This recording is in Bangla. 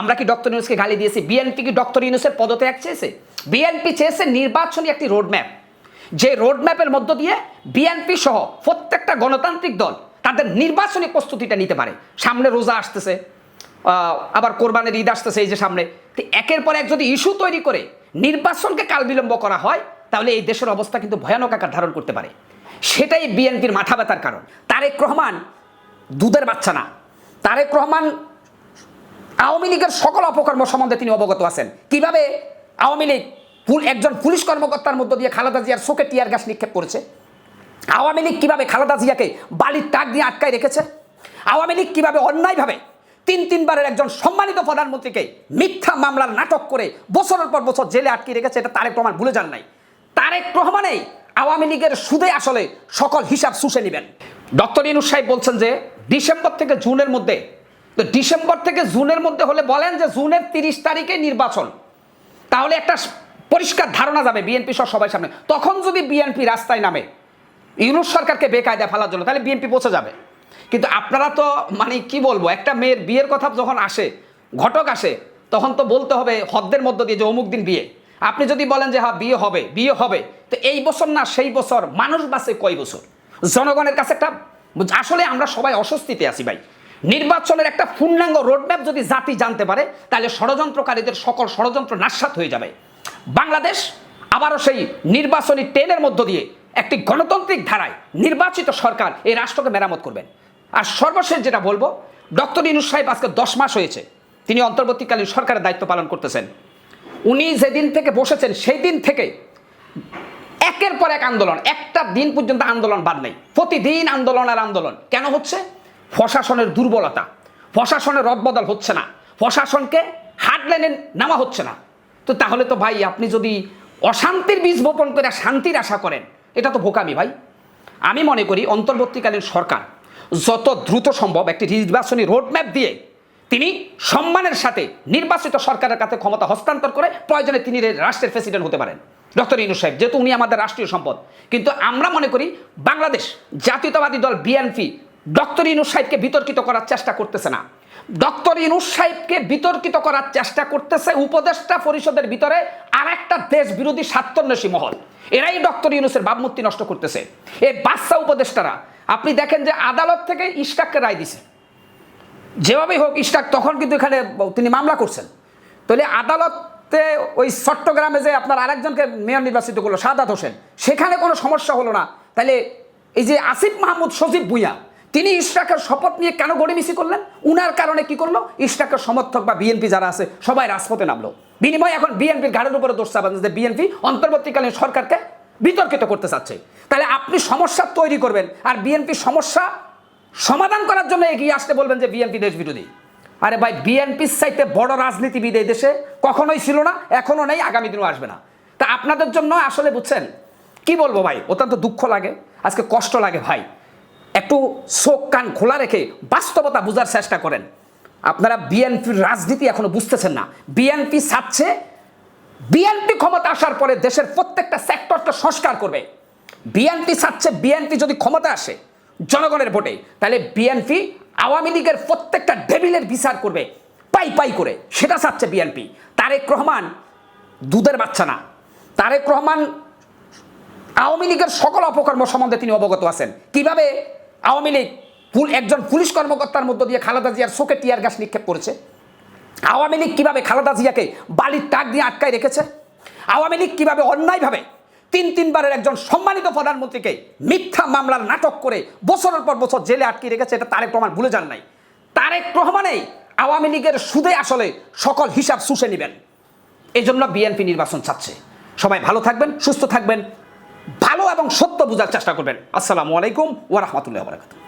আমরা কি ডক্টর ইউনুসকে গালি দিয়েছি? বিএনপি কি ডক্টর ইউনুসের পদত্যাগ চেয়েছে? বিএনপি চেয়েছে নির্বাচনী একটি রোডম্যাপ যে রোডম্যাপের মধ্য দিয়ে বিএনপি সহ প্রত্যেকটা গণতান্ত্রিক দল তাদের নির্বাচনী প্রস্তুতিটা নিতে পারে। সামনে রোজা আসতেছে আবার কোরবানের ঈদ আসতেছে এই যে সামনে। তো একের পর এক যদি ইস্যু তৈরি করে, নির্বাচনকে কাল বিলম্ব করা হয়, তাহলে এই দেশের অবস্থা কিন্তু ভয়ানক আকার ধারণ করতে পারে। সেটাই বিএনপির মাথা ব্যথার কারণ। তারেক রহমান দুধের বাচ্চা না। তারেক রহমান আওয়ামী লীগের সকল অপকর্ম সম্বন্ধে তিনি অবগত আছেন। কীভাবে আওয়ামী লীগ একজন পুলিশ কর্মকর্তার মধ্য দিয়ে খালেদা জিয়ার চোখে টিয়ার গ্যাস নিক্ষেপ করেছে? আওয়ামী লীগ কীভাবে খালেদা জিয়াকে বালির টাক দিয়ে আটকায় রেখেছে? আওয়ামী লীগ কীভাবে অন্যায়ভাবে তিন তিনবারের একজন সম্মানিত প্রধানমন্ত্রীকে মিথ্যা মামলার নাটক করে বছরের পর বছর জেলে আটকে রেখেছে, এটা তারেক রহমান ভুলে যান নাই। তারেক রহমানেই আওয়ামী লীগের সুদে আসলে সকল হিসাব শুষে নেবেন। ডক্টর ইনুস সাহেব বলছেন যে, ডিসেম্বর থেকে জুনের মধ্যে তো ডিসেম্বর থেকে জুনের মধ্যে হলে বলেন যে জুনের তিরিশ তারিখে নির্বাচন। তাহলে একটা পরিষ্কার ধারণা যাবে বিএনপি সহ সবাই সামনে। তখন যদি বিএনপি রাস্তায় নামে, ইউনুস সরকারকে বেকায়দা ফেলার জন্য, তাহলে বিএনপি পৌঁছে যাবে। কিন্তু আপনারা তো মানে কি বলব, একটা মেয়ের বিয়ের কথা যখন আসে, ঘটক আসে, তখন তো বলতে হবে হদ্দের মধ্য দিয়ে যে অমুক দিন বিয়ে। আপনি যদি বলেন যে হ্যাঁ বিয়ে হবে বিয়ে হবে, তো এই বছর না, সেই বছর মানুষ বাসে কয় বছর? জনগণের কাছে একটা, আসলে আমরা সবাই অস্বস্তিতে আছি ভাই। নির্বাচনের একটা পূর্ণাঙ্গ রোডম্যাপ যদি জাতি জানতে পারে, তাহলে ষড়যন্ত্রকারীদের সকল ষড়যন্ত্র নাস্বাত হয়ে যাবে। বাংলাদেশ আবারও সেই নির্বাচনী ট্রেনের মধ্য দিয়ে একটি গণতান্ত্রিক ধারায় নির্বাচিত সরকার এই রাষ্ট্রকে মেরামত করবেন। আর সর্বশেষ যেটা বলব, ডক্টর ইনুস সাহেব আজকে দশ মাস হয়েছে, তিনি অন্তর্বর্তীকালীন সরকারের দায়িত্ব পালন করতেছেন। উনি যেদিন থেকে বসেছেন, সেই দিন থেকে একের পর এক আন্দোলন, একটা দিন পর্যন্ত আন্দোলন বাদ নেই। প্রতিদিন আন্দোলন আর আন্দোলন। কেন হচ্ছে? প্রশাসনের দুর্বলতা, প্রশাসনের রদবদল হচ্ছে না, প্রশাসনকে হাট লাইনে নেওয়া হচ্ছে না। তো তাহলে তো ভাই আপনি যদি অশান্তির বীজ বপন করে শান্তির আশা করেন, এটা তো ভোকামি ভাই। আমি মনে করি অন্তর্বর্তীকালীন সরকার যত দ্রুত সম্ভব একটি নির্বাচনী রোডম্যাপ দিয়ে তিনি সম্মানের সাথে নির্বাচিত সরকারের কাছে ক্ষমতা হস্তান্তর করে প্রয়োজনে তিনি রাষ্ট্রের প্রেসিডেন্ট হতে পারেন। ডক্টর ইনু সাহেব, যেহেতু উনি আমাদের রাষ্ট্রীয় সম্পদ, কিন্তু আমরা মনে করি বাংলাদেশ জাতীয়তাবাদী দল বিএনপি ডক্টর ইনুস সাহেবকে বিতর্কিত করার চেষ্টা করতেছে না। ডক্টর ইনুস সাহেবকে বিতর্কিত করার চেষ্টা করতেছে উপদেষ্টা পরিষদের ভিতরে আর একটা দেশ বিরোধী স্বার্থন্বেষী মহল। এরাই ডক্টর ইনুসের ভাবমূর্তি নষ্ট করতেছে। এই বাচ্চা উপদেষ্টারা, আপনি দেখেন যে আদালত থেকে ইস্টাককে রায় দিছে। যেভাবেই হোক ইস্টাক তখন কিন্তু এখানে তিনি মামলা করছেন। তাহলে আদালতে ওই চট্টগ্রামে যে আপনার আরেকজনকে মেয়র নির্বাচিত করল, সাদাত হোসেন, সেখানে কোনো সমস্যা হলো না। তাহলে এই যে আসিফ মাহমুদ সজীব ভুইয়া তিনি ইশরাকের শপথ নিয়ে কেন গড়িমিছি করলেন? উনার কারণে কি করল? ইশরাকের সমর্থক বা বিএনপি যারা আছে, সবাই রাজপথে নামলো। বিনিময় এখন বিএনপির ঘাড়ের উপরে দোষ চাপান যে বিএনপি অন্তর্বর্তীকালীন সরকারকে বিতর্কিত করতে চাচ্ছে। তাহলে আপনি সমস্যা তৈরি করবেন আর বিএনপি সমস্যা সমাধান করার জন্য এগিয়ে আসতে বলবেন যে বিএনপি দেশ বিরোধী। আরে ভাই বিএনপির চাইতে বড় রাজনীতিবিদ এই দেশে কখনোই ছিল না, এখনও নেই, আগামী দিনও আসবে না। তা আপনাদের জন্য আসলে বুঝছেন? কি বলব ভাই? অত্যন্ত দুঃখ লাগে, আজকে কষ্ট লাগে ভাই। একটু চোখ কান খোলা রেখে বাস্তবতা বোঝার চেষ্টা করেন। আপনারা বিএনপির রাজনীতি এখনও বুঝতেছেন না। বিএনপি চাচ্ছে বিএনপি ক্ষমতা আসার পরে দেশের প্রত্যেকটা সেক্টরকে সংস্কার করবে। বিএনপি চাচ্ছে বিএনপি যদি ক্ষমতা আসে জনগণের ভোটে, তাহলে বিএনপি আওয়ামী লীগের প্রত্যেকটা ডেবিলের বিচার করবে, পাই পাই করে। সেটা চাচ্ছে বিএনপি। তারেক রহমান দুধের বাচ্চা না। তারেক রহমান আওয়ামী লীগের সকল অপকর্ম সম্বন্ধে তিনি অবগত আছেন। কীভাবে আওয়ামী লীগ একজন পুলিশ কর্মকর্তার মধ্য দিয়ে খালেদা জিয়ার শোকে টিয়ার গ্যাস নিক্ষেপ করেছে। আওয়ামী লীগ কীভাবে খালেদা জিয়াকে বালির টাক দিয়ে আটকায় রেখেছে? আওয়ামী লীগ কীভাবে অন্যায়ভাবে তিন তিনবারের একজন সম্মানিত প্রধানমন্ত্রীকে মিথ্যা মামলার নাটক করে বছরের পর বছর জেলে আটকে রেখেছে, এটা তারেক রহমান ভুলে যান নাই। তারেক রহমানেই আওয়ামী লীগের সুদে আসলে সকল হিসাব শুষে নেবেন। এই জন্য বিএনপি নির্বাচন চাচ্ছে। সবাই ভালো থাকবেন, সুস্থ থাকবেন। ভালো এবং সত্য বোঝার চেষ্টা করবেন। আসসালামু আলাইকুম ওয়া বারাকাতুহু।